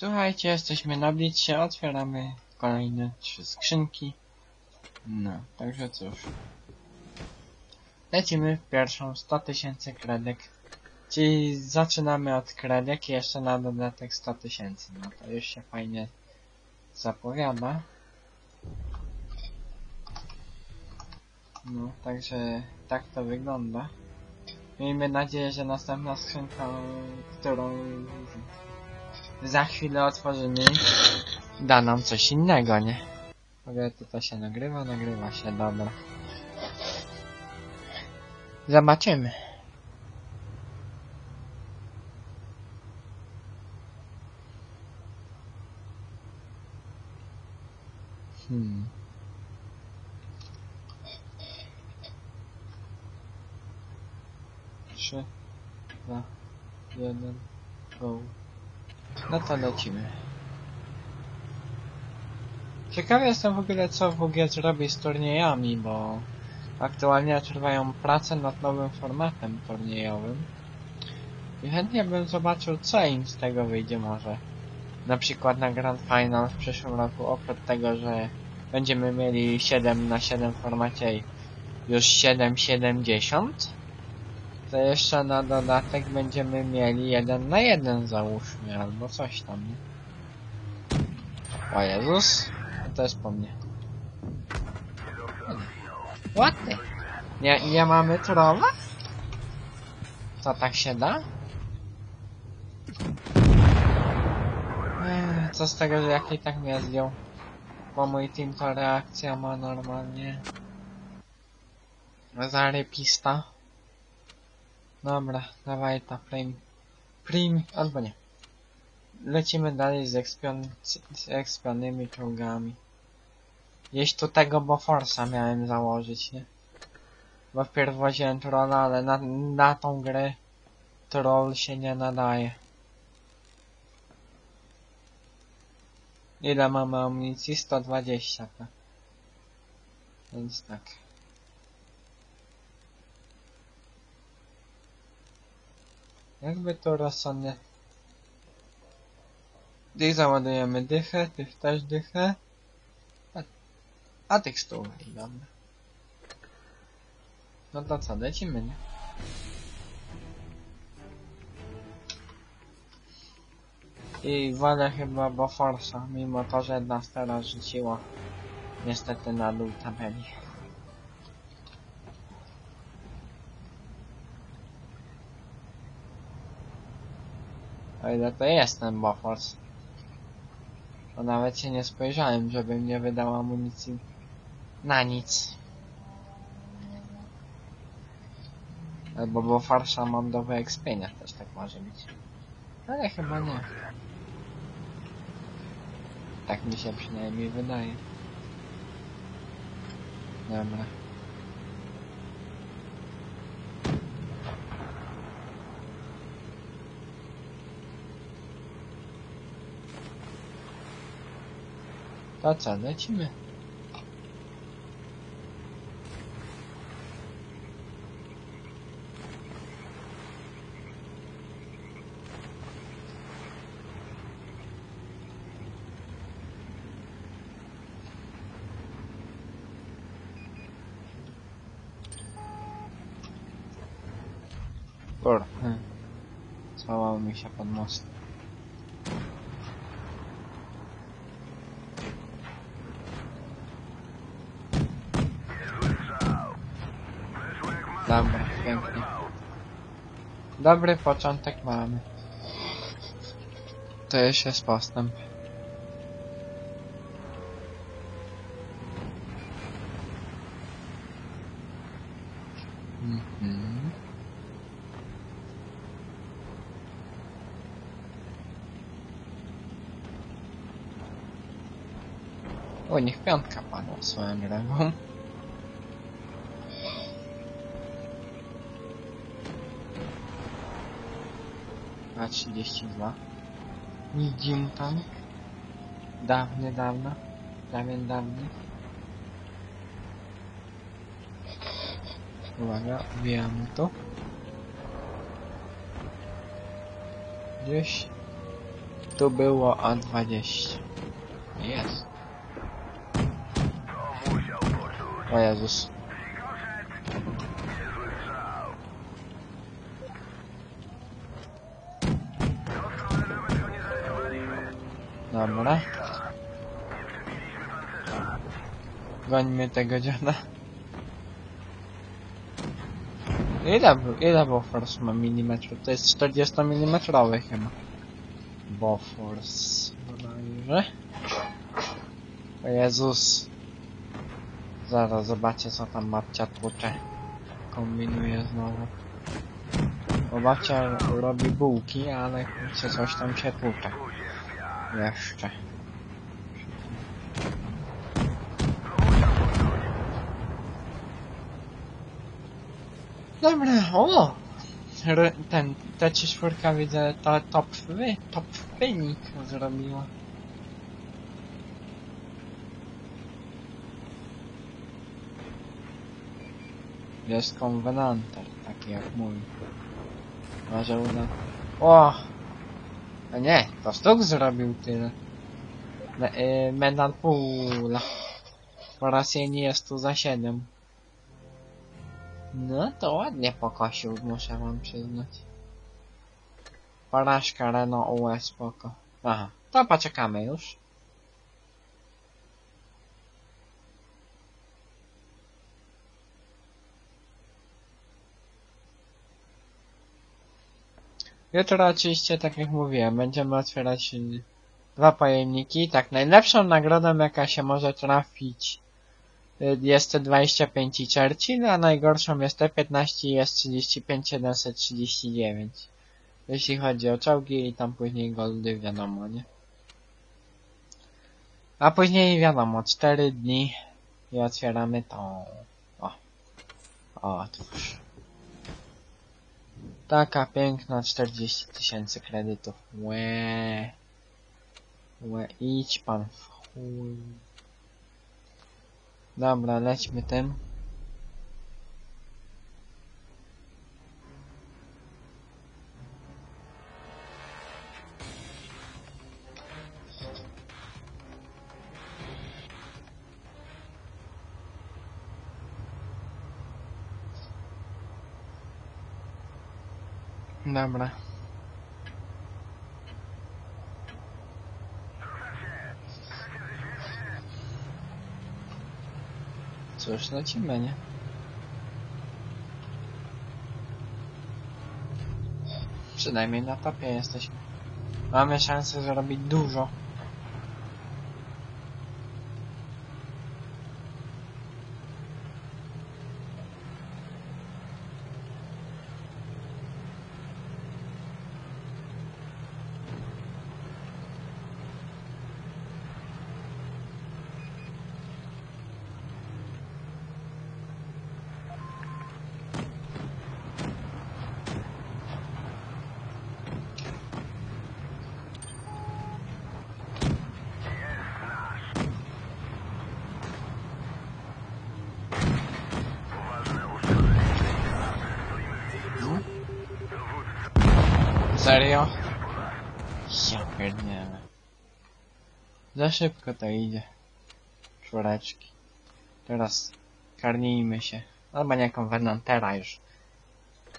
Słuchajcie, jesteśmy na blicie, otwieramy kolejne trzy skrzynki. No, także cóż. Lecimy w pierwszą 100 tysięcy kredek. Czyli zaczynamy od kredek i jeszcze na dodatek 100 tysięcy. No to już się fajnie zapowiada. No, także tak to wygląda. Miejmy nadzieję, że następna skrzynka, którą za chwilę otworzymy, da nam coś innego, nie? W to się nagrywa, nagrywa się, dobra. Zobaczymy. Hmm. Trzy, dwa, jeden, go. No to lecimy. Ciekawy jestem w ogóle co w ogóle zrobi z turniejami, bo aktualnie trwają prace nad nowym formatem turniejowym. I chętnie bym zobaczył co im z tego wyjdzie może. Na przykład na Grand Final w przyszłym roku, oprócz tego, że będziemy mieli 7 na 7 w formacie już 7,70 to jeszcze na dodatek będziemy mieli 1 na 1 załóżmy, albo coś tam. O Jezus, to jest po mnie. Ładny. Nie, nie mamy trolla? Co tak się da? Ech, co z tego, że jak i tak mnie zdjął? Bo mój team to reakcja ma normalnie. Zarypista. Dobra, dawaj ta frame. Prim, albo nie. Lecimy dalej z, ekspion, z ekspionymi czołgami. Gdzieś tu tego Boforsa miałem założyć, nie? Bo wpierw woziłem trolla, ale na, na tą grę troll się nie nadaje. Ile mamy amunicji? 120, tak. Więc tak. Jakby to rozsądnie. Tych załadujemy dychę, tych też dychę. A, a tych stówę i dobra. No to co, lecimy, nie? I wolę chyba Boforsa, mimo to, że nas teraz rzuciło niestety na dół tabeli. O ile to jest ten Bofors. To nawet się nie spojrzałem, żebym nie wydał amunicji na nic. Albo Boforsa mam do wyekspienia, też tak może być. Ale chyba nie. Tak mi się przynajmniej wydaje. Dobra. To co, lecimy? Kur, hmm. Schowało mi się pod most. Dobra, pięknie. Dobry początek mamy. To już jest postęp. Mhm. O, niech piątka padła swoją drogą. A 32. Medium tank. Dawny, dawno. Dawien, dawny. Uwaga, wbijamy to. Gdzieś Tu było A20. Jest. O Jezus. Dobra. Gońmy tego dziada. Ile, ile Bofors ma milimetrów? To jest 40 mm chyba. Bofors. Bodajże. O Jezus. Zaraz zobaczę co tam babcia tłucze. Kombinuje znowu. Bo babcia robi bułki, ale kurczę coś tam się tłucze. Jeszcze. Dobra, o! R ten, ta czwórka widzę, to top wy, top wynik zrobiła. Jest konwenanter, taki jak mój. Może uda... O! A nie, to Stuk zrobił tyle. Me, y, medal pula. Po raz nie jest tu za 7. No to ładnie pokosił, muszę wam przyznać. Porażka Renault UE spoko. Aha, to poczekamy już. Jutro oczywiście, tak jak mówiłem, będziemy otwierać dwa pojemniki. Tak, najlepszą nagrodą jaka się może trafić y, jest T25 i Churchill, a najgorszą jest T15 i S35 739. Jeśli chodzi o czołgi i tam później goldy, wiadomo, nie? A później wiadomo, 4 dni i otwieramy tą... O. O, otwórz. Taka piękna 40 tysięcy kredytów. Łe. Łe, idź pan w chuj. Dobra, lećmy tym. Dobra. Cóż, lecimy, nie? Przynajmniej na topie jesteśmy. Mamy szansę zrobić dużo. Serio? Ja pierdolę. Za szybko to idzie. Czworeczki. Teraz karnijmy się. Albo nie konwenantera już.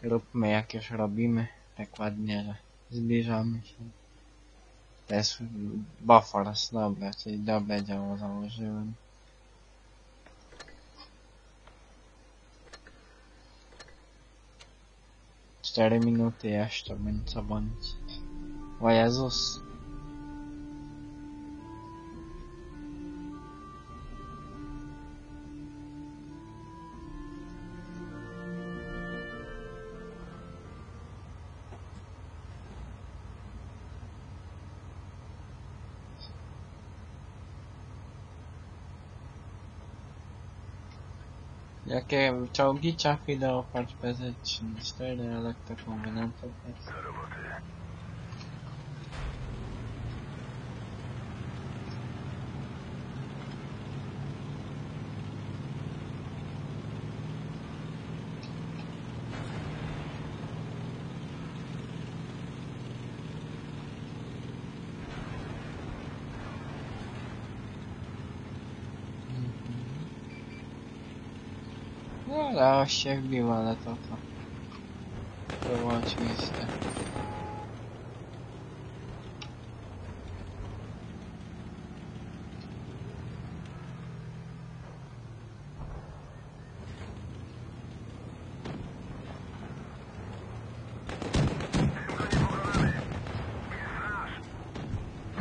Róbmy jak już robimy. Tak ładnie, że zbliżamy się. To jest Bofors, dobra, czyli dobre działo założyłem. Cztery minuty jeszcze, bądź co bądź. O Jakie czołgi trafi do oparć PZ-34 elektrokonwenantów? Ale się wbił, ale to to było oczywiste.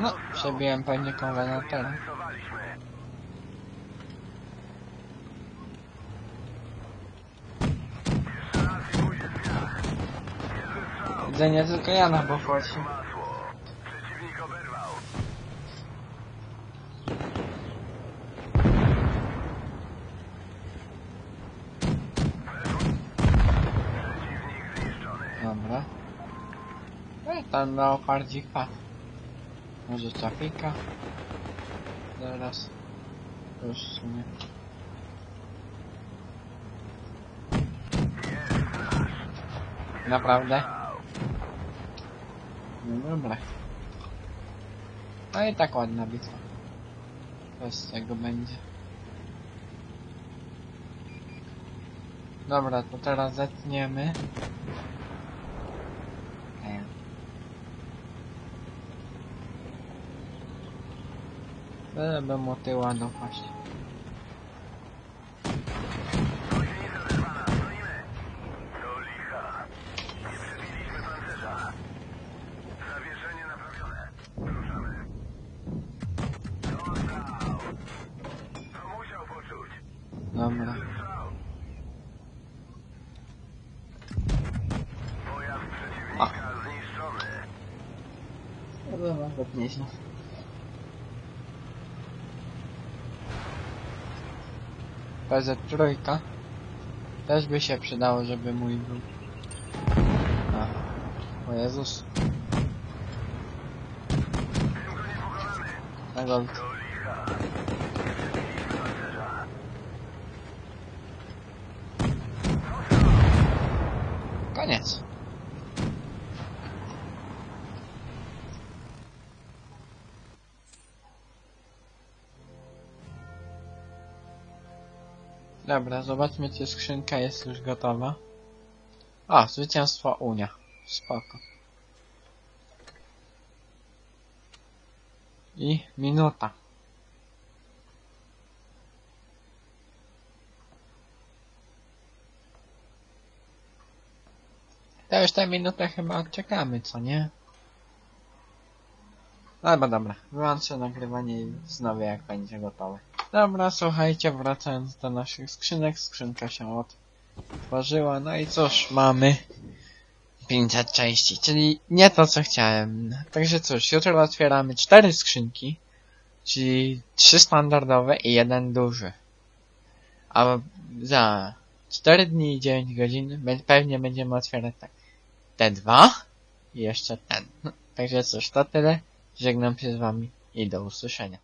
No, przebiłem pewnie konwenatorem. Widzę nie tylko ja na zniszczony. Dobra. No i tam leopardzik padł. Może czapika? Zaraz. Już sumie. Naprawdę? No dobra. No i tak ładna bitwa. Co z tego będzie? Dobra, to teraz zetniemy. Nie. Żeby mu tyła Dobra. Zniszczony. To nawet nieźle. PZ trójka. Też by się przydało, żeby mój był. A. O Jezus. Na gold. Do licha. Nie przebiliśmy pancerza. Koniec. Dobra, zobaczmy czy skrzynka jest już gotowa. O, zwycięstwo Unia. Spoko. I minuta. To już tę minutę chyba odczekamy, co nie? Dobra, dobra. Wyłączę nagrywanie i znowu jak będzie gotowe. Dobra, słuchajcie, wracając do naszych skrzynek, skrzynka się otworzyła, no i cóż, mamy 500 części, czyli nie to co chciałem. Także cóż, jutro otwieramy cztery skrzynki, czyli trzy standardowe i jeden duży. A za 4 dni i 9 godzin pewnie będziemy otwierać tak te dwa i jeszcze ten. Także cóż, to tyle. Żegnam się z wami i do usłyszenia.